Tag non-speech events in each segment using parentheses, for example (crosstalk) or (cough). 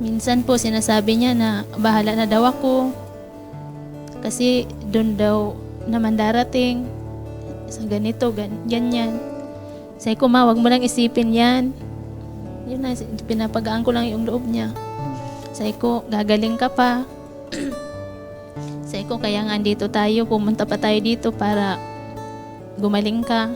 Minsan po sinasabi niya na bahala na daw ako. Kasi doon daw naman darating. Sa ganito, gan ganyan. Sabi ko, ma, wag mo lang isipin yan. Yun na, pinapagaan ko lang yung loob niya. Sabi ko, gagaling ka pa. (clears throat) Sabi ko, kaya nga dito tayo, pumunta pa tayo dito para gumaling ka.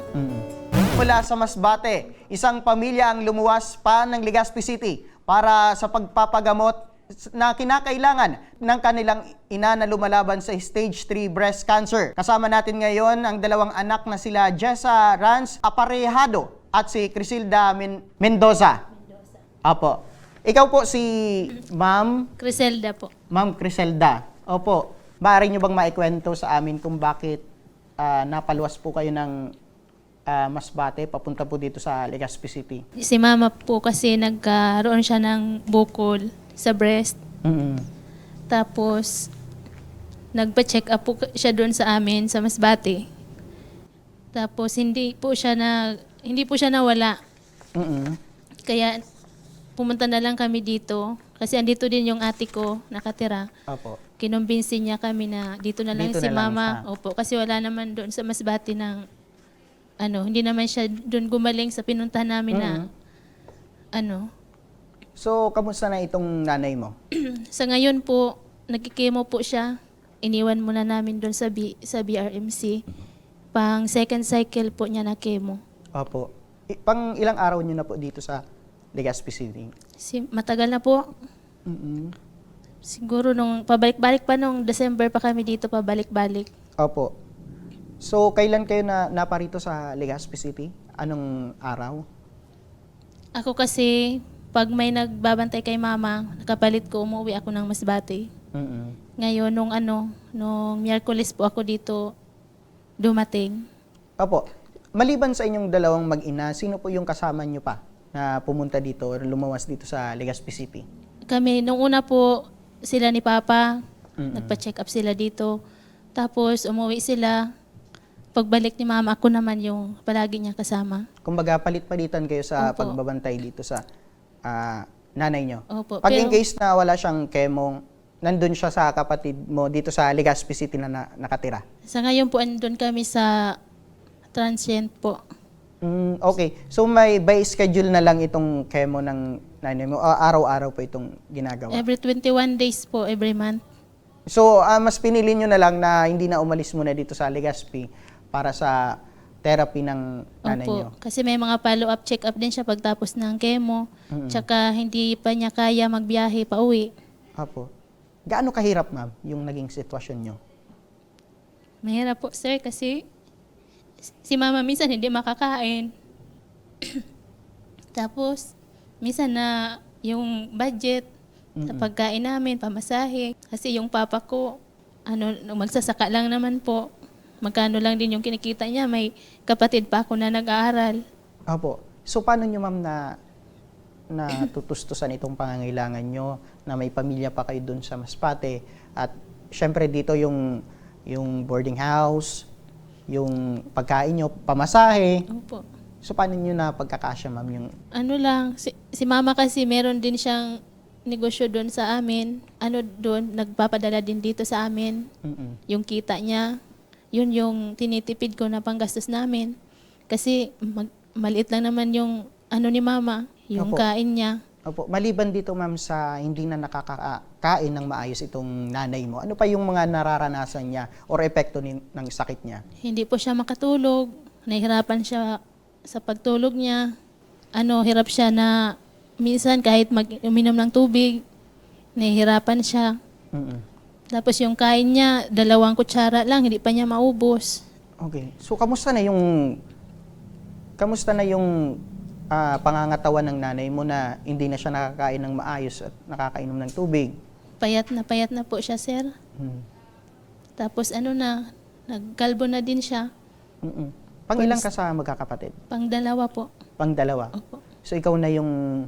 Mula sa Masbate, isang pamilya ang lumuwas pa ng Legazpi City para sa pagpapagamot na kinakailangan ng kanilang ina na lumalaban sa stage 3 breast cancer. Kasama natin ngayon ang dalawang anak na sila Jessa Rans Aparejado at si Crisilda Men- Mendoza. Apo. Ikaw po si Ma'am Criselda po. Ma'am Criselda. Opo. Maaari nyo bang maikwento sa amin kung bakit ah, napaluwas po kayo ng ah, Masbate papunta po dito sa Legazpi City? Si mama po kasi nagkaroon siya ng bukol sa breast. mm Tapos, nagpa-check up po siya doon sa amin sa Masbate. Tapos, hindi po siya na, hindi po siya nawala. mm Kaya, pumunta na lang kami dito. Kasi andito din yung ate ko nakatira. Opo. Kinumbinsi niya kami na dito na lang Dito si na lang mama. siya. Opo, kasi wala naman doon sa Masbate ng, ano, hindi naman siya doon gumaling sa pinuntahan namin na, Mhm. ano, So, kamusta na itong nanay mo? (clears throat) Sa ngayon po, nagkikemo po siya. Iniwan muna namin doon sa, B, sa BRMC. Pang second cycle po niya na chemo. Opo. I- pang ilang araw nyo na po dito sa Legazpi City? Si, matagal na po. mm Siguro nung pabalik-balik pa nung December pa kami dito pabalik-balik. Opo. So, kailan kayo na naparito sa Legazpi City? Anong araw? Ako kasi, pag may nagbabantay kay mama, nakapalit ko, umuwi ako ng Masbate. mm Ngayon, nung ano, nung Miyerkules po ako dito dumating. Opo. Maliban sa inyong dalawang mag-ina, sino po yung kasama nyo pa na pumunta dito or lumawas dito sa Legazpi City? Kami, nung una po, sila ni Papa, Mm-mm. nagpa-check up sila dito. Tapos, umuwi sila. Pagbalik ni Mama, ako naman yung palagi niya kasama. Kumbaga, palit-palitan kayo sa Opo. pagbabantay dito sa ah, nanay nyo. Opo. Pag in pero, case na wala siyang chemo, nandun siya sa kapatid mo dito sa Legazpi City na, na nakatira. sa ngayon po, andun kami sa transient po. Mm, okay. So may by schedule na lang itong chemo ng nanay mo. Ah, araw-araw po itong ginagawa. Every 21 days po, every month. So ah, mas pinili nyo na lang na hindi na umalis muna dito sa Legazpi para sa therapy ng nanay. Opo. Kasi may mga follow-up check-up din siya pagtapos ng chemo. Mm-mm. Tsaka hindi pa niya kaya magbiyahe pa uwi. Apo. Gaano kahirap, ma'am, yung naging sitwasyon nyo? Mahirap po, sir, kasi si mama minsan hindi makakain. (coughs) Tapos, minsan na yung budget sa Mm-mm. pagkain namin, pamasahe. Kasi yung papa ko, ano, magsasaka lang naman po. Magkano lang din yung kinikita niya. May kapatid pa ako na nag-aaral. Apo. So paano nyo, ma'am, na na tutustusan itong pangangailangan nyo na may pamilya pa kayo dun sa Masbate at syempre dito yung yung boarding house, yung pagkain nyo, pamasahe. Opo. So paano nyo na pagkakasya, ma'am, yung Ano lang, si, si mama kasi meron din siyang negosyo doon sa amin. Ano doon, nagpapadala din dito sa amin. Mm-mm. yung kita niya, yun yung tinitipid ko na panggastos namin. Kasi mag- maliit lang naman yung ano ni mama, yung Opo. kain niya. Opo, maliban dito ma'am sa hindi na nakakakain ng maayos itong nanay mo, ano pa yung mga nararanasan niya or epekto ni, ng sakit niya? Hindi po siya makatulog. Nahihirapan siya sa pagtulog niya. Ano, hirap siya na minsan kahit mag uminom ng tubig, nahihirapan siya. Mm-mm. Tapos yung kain niya, dalawang kutsara lang, hindi pa niya maubos. Okay. So kamusta na yung kamusta na yung ah, pangangatawan ng nanay mo na hindi na siya nakakain ng maayos at nakakainom ng tubig? Payat na payat na po siya, sir. Mm. Tapos ano na, nagkalbo na din siya. Mm-mm. Pang ilang ka sa magkakapatid? Pang dalawa po. Pang dalawa. Opo. So ikaw na yung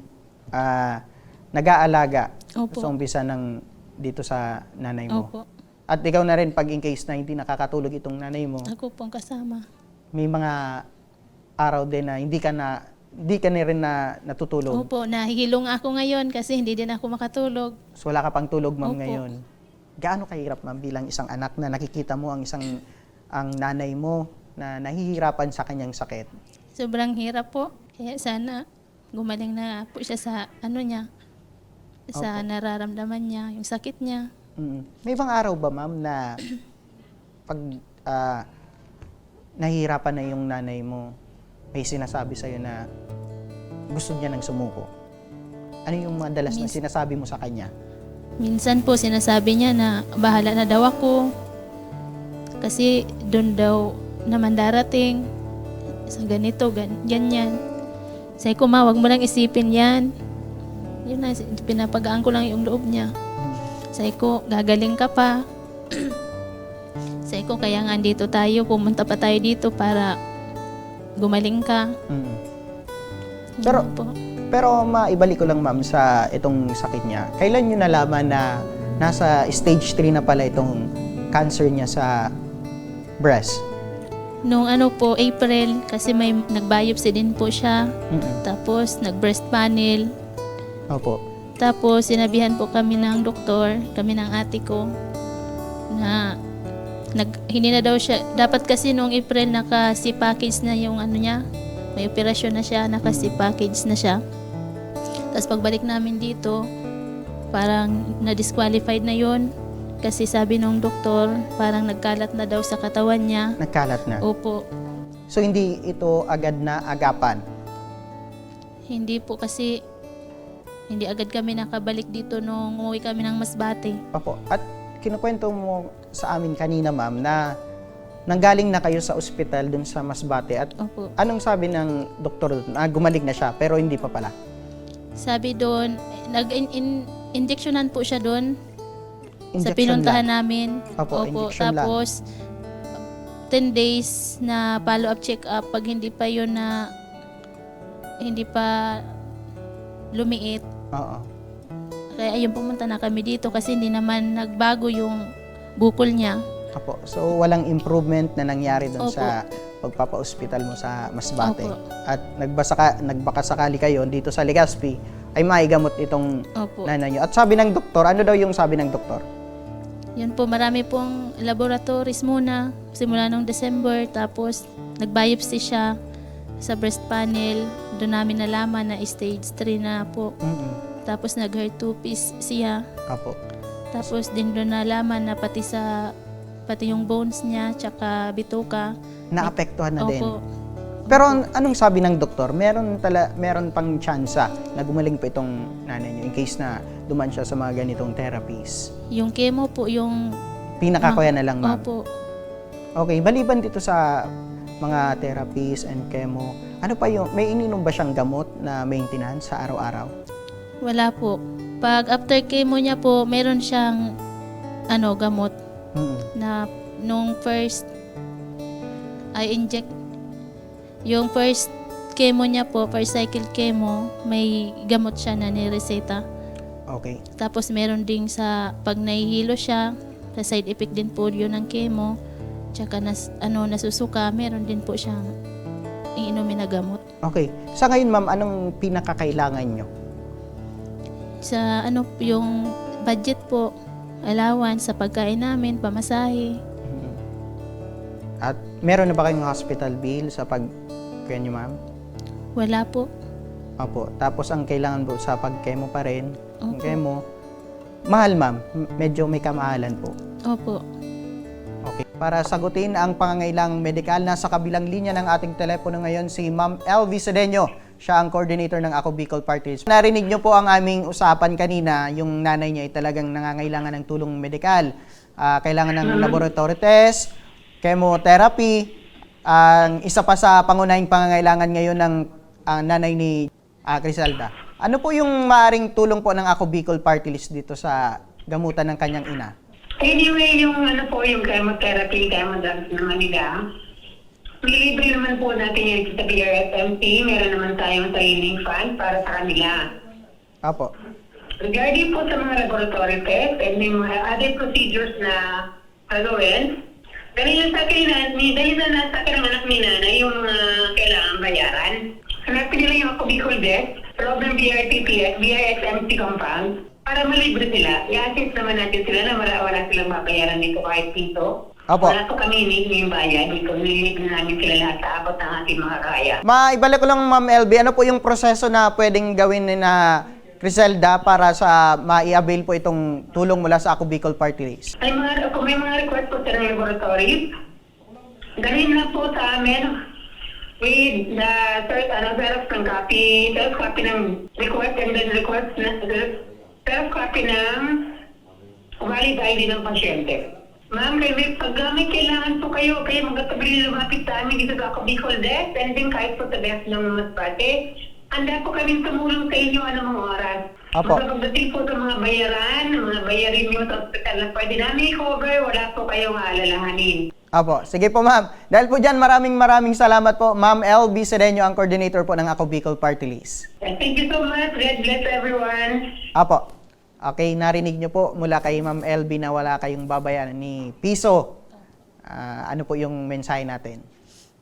ah, nag-aalaga Opo. sa umpisa ng dito sa nanay mo. Opo. At ikaw na rin pag in case na hindi nakakatulog itong nanay mo, Ako po ang kasama. may mga araw din na hindi ka na di ka na rin na natutulog. Opo, nahihilong ako ngayon kasi hindi din ako makatulog. So wala ka pang tulog ma'am Opo. ngayon. Gaano kahirap ma'am bilang isang anak na nakikita mo ang isang ang nanay mo na nahihirapan sa kanyang sakit. Sobrang hirap po. Kaya sana gumaling na po siya sa ano niya, sa nararamdaman niya, yung sakit niya. Mm. May ibang araw ba ma'am na pag ah, nahihirapan na yung nanay mo, may sinasabi sa'yo na gusto niya nang sumuko? Ano yung madalas na Miss- sinasabi mo sa kanya? Minsan po sinasabi niya na bahala na daw ako. Kasi doon daw naman darating sa ganito, gan ganyan. Sabi ko, ma, wag mo lang isipin yan. Yun na, pinapagaan ko lang yung loob niya. Sabi ko, gagaling ka pa. Sabi ko, kaya nga dito tayo, pumunta pa tayo dito para gumaling ka. Mm. Pero- po. Pero maibalik ko lang ma'am sa itong sakit niya. Kailan niyo nalaman na nasa stage 3 na pala itong cancer niya sa breast? Nung ano po, April, kasi may nag-biopsy din po siya. Mm-mm. Tapos, nag-breast panel. Opo. Tapos, sinabihan po kami ng doktor, kami ng ate ko, na nag, hindi na daw siya, dapat kasi nung April naka-C package na yung ano niya, may operasyon na siya, naka-C package na siya. Tapos pagbalik namin dito, parang na-disqualified na yon kasi sabi nung doktor, parang nagkalat na daw sa katawan niya. Nagkalat na. Opo, So hindi ito agad na agapan. hindi po kasi hindi agad kami nakabalik dito nung umuwi kami ng Masbate. Opo. At kinukwento mo sa amin kanina ma'am na nanggaling na kayo sa ospital dun sa Masbate at Opo. anong sabi ng doktor doon? Ah, gumaling na siya pero hindi pa pala. Sabi doon, nag-injectionan po siya doon sa Injection pinuntahan lang. namin. Opo, injection lang. tapos 10 days na follow-up check-up pag hindi pa yun na hindi pa lumiit. Oo. Kaya ayun, pumunta na kami dito kasi hindi naman nagbago yung bukol niya. Opo. So walang improvement na nangyari doon Opo. sa pagpapa-hospital mo sa Masbate. Opo. At nagbasaka, nagbakasakali kayo dito sa Legazpi ay maigamot itong Opo. nanay nyo. At sabi ng doktor, ano daw yung sabi ng doktor? Yun po, marami pong laboratories muna simula nung December. Tapos, nag-biopsy siya sa breast panel. Doon namin nalaman na stage 3 na po. Mm-mm. Tapos, nag-HER2 piece siya. Opo. Tapos, din doon nalaman na pati sa pati yung bones niya, tsaka bituka. Naapektuhan na din. Opo. Pero an- anong sabi ng doktor? Meron tala, meron pang tsansa na gumaling pa itong nanay niyo in case na duman siya sa mga ganitong therapies. Yung chemo po, yung... Pinakakuya na lang, ma'am. Opo. Okay, baliban dito sa mga therapies and chemo, ano pa yung, may ininom ba siyang gamot na maintenance sa araw-araw? Wala po. Pag after chemo niya po, meron siyang ano, gamot Mm. na nung first I inject yung first chemo niya po, first cycle chemo, may gamot siya na nireseta. Okay. Tapos meron ding sa pag nahihilo siya, sa side effect din po yun ng chemo. Tsaka nas, ano, nasusuka, meron din po siyang iinumin na gamot. Okay. Sa ngayon, ma'am, anong pinakakailangan nyo? Sa ano, yung budget po, allowance sa pagkain namin, pamasahe. Mm. At meron na ba kayong hospital bill sa pag kaya nyo, ma'am? Wala po. Opo. Tapos ang kailangan po sa pag-chemo pa rin, yung Opo. chemo, mahal ma'am, M- medyo may kamahalan po. Opo. Okay. Para sagutin ang pangangailangang medikal, nasa kabilang linya ng ating telepono ngayon si Ma'am LV Sedeño. Siya ang coordinator ng Ako Bicol Party List. Narinig niyo po ang aming usapan kanina, yung nanay niya ay talagang nangangailangan ng tulong medikal. Ah, kailangan ng laboratory test, chemotherapy. Ang isa pa sa pangunahing pangangailangan ngayon ng ah, nanay ni ah, Crisalda. Ano po yung maaring tulong po ng Ako Bicol Party List dito sa gamutan ng kanyang ina? Anyway, yung ano po, yung chemotherapy, chemodrugs naman nila, Libre naman po natin yan sa BRSMP. Meron naman tayong training fund para sa kanila. Apo. Regarding po sa mga laboratory test and may mga other procedures na gagawin, yung sa akin na, dahil na nasa akin ang anak ni nanay yung mga kailangan bayaran. Hanapin nila yung ako Bicol Desk, ng BRTPS, BRSMC compound, para malibre sila. I-assist naman natin sila na wala, wala silang mabayaran dito kahit piso. Opo. Wala po kami hinihingi yung bayad dito. Nililibre namin sila lahat sa abot ng ating mga kaya. Maibalik ko lang, Ma'am LB, ano po yung proseso na pwedeng gawin ni na Criselda para sa mai-avail po itong tulong mula sa Ako Bicol Party List? Ay, mga, kung may mga request po sa laboratories, dalhin na po sa amin with the third, ano, xerox ng copy, xerox copy ng request and then request na, xerox copy ng valid ID ng pasyente. Ma'am, kaya pag uh, may kailangan po kayo, kayo magkatabi lumapit sa amin dito sa Bicol Desk and then kahit po sa desk ng Masbate, handa po kami tumulong sa inyo anong mga oras. Apo. Basta pagdating po sa mga bayaran, mga bayarin nyo sa ospital na pwede namin i-cover, wala po kayong aalalahanin. Apo, sige po ma'am. Dahil po dyan, maraming maraming salamat po. Ma'am LB Sedeño, ang coordinator po ng Ako Bicol Party List. Thank you so much. God bless everyone. Apo. Okay, narinig nyo po mula kay Ma'am LB na wala kayong babayaran ni Piso. Ah, ano po yung mensahe natin?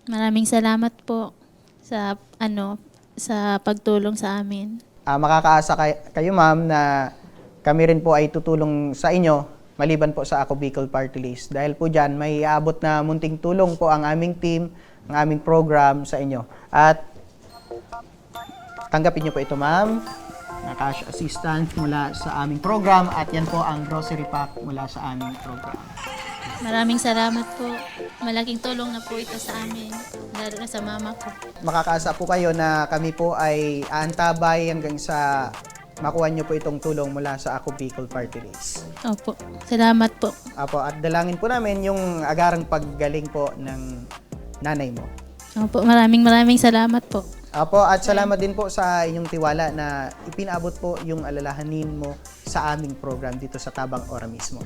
Maraming salamat po sa ano sa pagtulong sa amin. Ah, makakaasa kay- kayo ma'am na kami rin po ay tutulong sa inyo maliban po sa Ako Bicol Party List. Dahil po dyan, may aabot na munting tulong po ang aming team, ang aming program sa inyo. At tanggapin niyo po ito ma'am na cash assistance mula sa aming program at yan po ang grocery pack mula sa aming program. Maraming salamat po. Malaking tulong na po ito sa amin, lalo na sa mama ko. Makakaasa po kayo na kami po ay aantabay hanggang sa makuha niyo po itong tulong mula sa Ako Bicol Party List. Opo. Salamat po. Apo, at dalangin po namin yung agarang paggaling po ng nanay mo. Opo, maraming maraming salamat po. Apo, at salamat din po sa inyong tiwala na ipinabot po yung alalahanin mo sa aming program dito sa Tabang Ora mismo.